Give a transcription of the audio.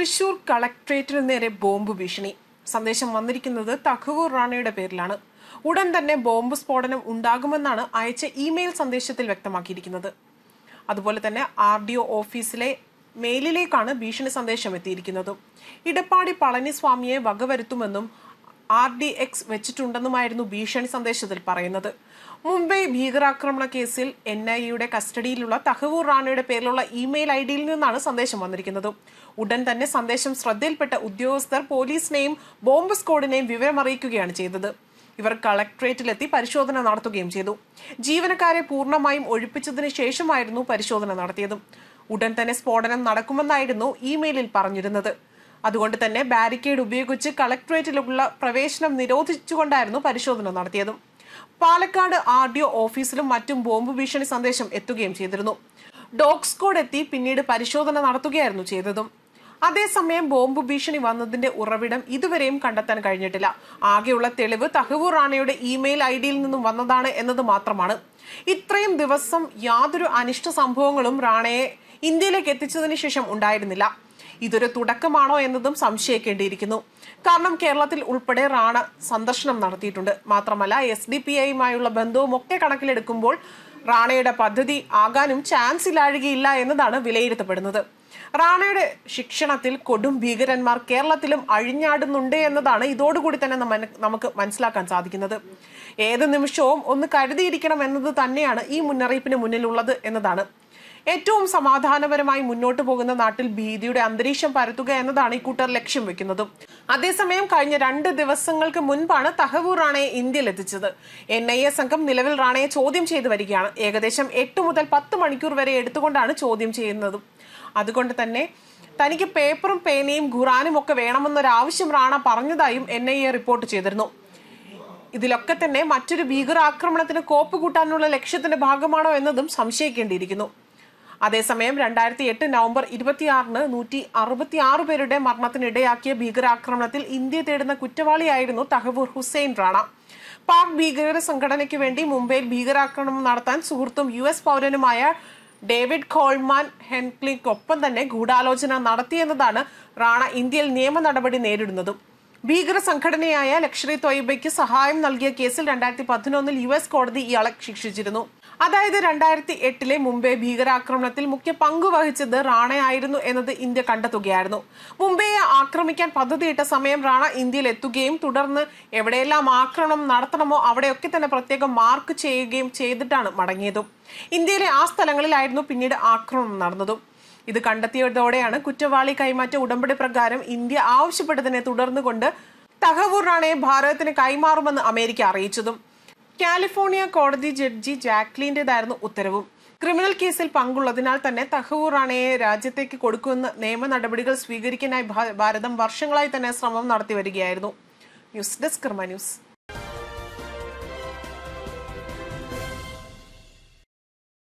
തൃശൂർ കളക്ട്രേറ്റിന് നേരെ ബോംബ് ഭീഷണി. സന്ദേശം വന്നിരിക്കുന്നത് തഖവൂർ റാണയുടെ പേരിലാണ്. ഉടൻ തന്നെ ബോംബ് സ്ഫോടനം ഉണ്ടാകുമെന്നാണ് അയച്ച ഇമെയിൽ സന്ദേശത്തിൽ വ്യക്തമാക്കിയിരിക്കുന്നത്. അതുപോലെ തന്നെ ആർ ഡി ഒ ഓഫീസിലെ മെയിലിലേക്കാണ് ഭീഷണി സന്ദേശം എത്തിയിരിക്കുന്നത്. ഇടപ്പാടി പളനിസ്വാമിയെ വകവരുത്തുമെന്നും ആർ ഡി എക്സ് വെച്ചിട്ടുണ്ടെന്നുമായിരുന്നു ഭീഷണി സന്ദേശത്തിൽ പറയുന്നത്. മുംബൈ ഭീകരാക്രമണ കേസിൽ എൻ ഐ യുടെ കസ്റ്റഡിയിലുള്ള തഹവൂർ റാണയുടെ പേരിലുള്ള ഇമെയിൽ ഐ ഡിയിൽ നിന്നാണ് സന്ദേശം വന്നിരിക്കുന്നത്. ഉടൻ തന്നെ സന്ദേശം ശ്രദ്ധയിൽപ്പെട്ട ഉദ്യോഗസ്ഥർ പോലീസിനെയും ബോംബ് സ്ക്വാഡിനെയും വിവരമറിയിക്കുകയാണ് ചെയ്തത്. ഇവർ കളക്ട്രേറ്റിലെത്തി പരിശോധന നടത്തുകയും ചെയ്തു. ജീവനക്കാരെ പൂർണമായും ഒഴിപ്പിച്ചതിന് ശേഷമായിരുന്നു പരിശോധന നടത്തിയത്. ഉടൻ തന്നെ സ്ഫോടനം നടക്കുമെന്നായിരുന്നു ഇമെയിലിൽ പറഞ്ഞിരുന്നത്. അതുകൊണ്ട് തന്നെ ബാരിക്കേഡ് ഉപയോഗിച്ച് കളക്ട്രേറ്റിലുള്ള പ്രവേശനം നിരോധിച്ചുകൊണ്ടായിരുന്നു പരിശോധന നടത്തിയത്. പാലക്കാട് ആർ ഡി ഒ ഓഫീസിലും മറ്റും ബോംബ് ഭീഷണി സന്ദേശം എത്തുകയും ചെയ്തിരുന്നു. ഡോഗ് സ്ക്വാഡ് എത്തി പിന്നീട് പരിശോധന നടത്തുകയായിരുന്നു ചെയ്തതും. അതേസമയം ബോംബ് ഭീഷണി വന്നതിന്റെ ഉറവിടം ഇതുവരെയും കണ്ടെത്താൻ കഴിഞ്ഞിട്ടില്ല. ആകെയുള്ള തെളിവ് തഹവൂർ റാണയുടെ ഇമെയിൽ ഐ ഡിയിൽ നിന്നും വന്നതാണ് എന്നത് മാത്രമാണ്. ഇത്രയും ദിവസം യാതൊരു അനിഷ്ട സംഭവങ്ങളും റാണയെ ഇന്ത്യയിലേക്ക് എത്തിച്ചതിന് ശേഷം ഉണ്ടായിരുന്നില്ല. ഇതൊരു തുടക്കമാണോ എന്നതും സംശയിക്കേണ്ടിയിരിക്കുന്നു. കാരണം കേരളത്തിൽ ഉൾപ്പെടെ റാണ സന്ദർശനം നടത്തിയിട്ടുണ്ട്. മാത്രമല്ല എസ് ഡി പി ഐയുമായുള്ള ബന്ധവും ഒക്കെ കണക്കിലെടുക്കുമ്പോൾ റാണയുടെ പദ്ധതി ആകാനും ചാൻസ് ഇല്ലാഴുകയില്ല എന്നതാണ് വിലയിരുത്തപ്പെടുന്നത്. റാണയുടെ ശിക്ഷണത്തിൽ കൊടും ഭീകരന്മാർ കേരളത്തിലും അഴിഞ്ഞാടുന്നുണ്ട് എന്നതാണ് ഇതോടുകൂടി തന്നെ നമുക്ക് മനസ്സിലാക്കാൻ സാധിക്കുന്നത്. ഏത് നിമിഷവും ഒന്ന് കരുതിയിരിക്കണം എന്നത് തന്നെയാണ് ഈ മുന്നറിയിപ്പിന് മുന്നിലുള്ളത് എന്നതാണ്. ഏറ്റവും സമാധാനപരമായി മുന്നോട്ട് പോകുന്ന നാട്ടിൽ ഭീതിയുടെ അന്തരീക്ഷം പരത്തുക എന്നതാണ് ഈ കൂട്ടർ ലക്ഷ്യം വെക്കുന്നത്. അതേസമയം കഴിഞ്ഞ രണ്ട് ദിവസങ്ങൾക്ക് മുൻപാണ് തഹവൂർ റാണയെ ഇന്ത്യയിൽ എത്തിച്ചത്. എൻ ഐ എ സംഘം നിലവിൽ റാണയെ ചോദ്യം ചെയ്തു വരികയാണ്. ഏകദേശം എട്ട് മുതൽ പത്ത് മണിക്കൂർ വരെ എടുത്തുകൊണ്ടാണ് ചോദ്യം ചെയ്യുന്നത്. അതുകൊണ്ട് തന്നെ തനിക്ക് പേപ്പറും പേനയും ഖുറാനും ഒക്കെ വേണമെന്നൊരാവശ്യം റാണ പറഞ്ഞതായും എൻ ഐ എ റിപ്പോർട്ട് ചെയ്തിരുന്നു. ഇതിലൊക്കെ തന്നെ മറ്റൊരു ഭീകരാക്രമണത്തിന് കോപ്പ് കൂട്ടാനുള്ള ലക്ഷ്യത്തിന്റെ ഭാഗമാണോ എന്നതും സംശയിക്കേണ്ടിയിരിക്കുന്നു. അതേസമയം രണ്ടായിരത്തി എട്ട് നവംബർ ഇരുപത്തിയാറിന് നൂറ്റി അറുപത്തി ആറ് പേരുടെ മരണത്തിനിടയാക്കിയ ഭീകരാക്രമണത്തിൽ ഇന്ത്യ തേടുന്ന കുറ്റവാളിയായിരുന്നു തഹവൂർ ഹുസൈൻ റാണ. പാക് ഭീകര സംഘടനയ്ക്ക് വേണ്ടി മുംബൈയിൽ ഭീകരാക്രമണം നടത്താൻ സുഹൃത്തും യു എസ് പൗരനുമായ ഡേവിഡ് കോൾമാൻ ഹെൻക്ലിക്കൊപ്പം തന്നെ ഗൂഢാലോചന നടത്തിയെന്നതാണ് റാണ ഇന്ത്യയിൽ നിയമ നടപടി നേരിടുന്നതും. ഭീകര സംഘടനയായ ലക്ഷറി തൊയ്ബയ്ക്ക് സഹായം നൽകിയ കേസിൽ രണ്ടായിരത്തി പതിനൊന്നിൽ യു എസ് കോടതി ഇയാളെ ശിക്ഷിച്ചിരുന്നു. അതായത് രണ്ടായിരത്തി എട്ടിലെ മുംബൈ ഭീകരാക്രമണത്തിൽ മുഖ്യ പങ്ക് വഹിച്ചത് റാണയായിരുന്നു എന്നത് ഇന്ത്യ കണ്ടെത്തുകയായിരുന്നു. മുംബൈയെ ആക്രമിക്കാൻ പദ്ധതിയിട്ട സമയം റാണ ഇന്ത്യയിൽ എത്തുകയും തുടർന്ന് എവിടെയെല്ലാം ആക്രമണം നടത്തണമോ അവിടെയൊക്കെ തന്നെ പ്രത്യേകം മാർക്ക് ചെയ്യുകയും ചെയ്തിട്ടാണ് മടങ്ങിയതും. ഇന്ത്യയിലെ ആ സ്ഥലങ്ങളിലായിരുന്നു പിന്നീട് ആക്രമണം നടന്നതും. ഇത് കണ്ടെത്തിയതോടെയാണ് കുറ്റവാളി കൈമാറ്റ ഉടമ്പടി പ്രകാരം ഇന്ത്യ ആവശ്യപ്പെട്ടതിനെ തുടർന്നുകൊണ്ട് തഹവൂർ റാണയെ ഭാരതത്തിന് കൈമാറുമെന്ന് അമേരിക്ക അറിയിച്ചതും. കാലിഫോർണിയ കോടതി ജഡ്ജി ജാക്ലിന്റെതായിരുന്നു ഉത്തരവും. ക്രിമിനൽ കേസിൽ പങ്കുള്ളതിനാൽ തന്നെ തഹവൂർ റാണയെ രാജ്യത്തേക്ക് കൊടുക്കുന്ന നിയമ നടപടികൾ സ്വീകരിക്കാനായി ഭാരതം വർഷങ്ങളായി തന്നെ ശ്രമം നടത്തി വരികയായിരുന്നു. News desk Karma news.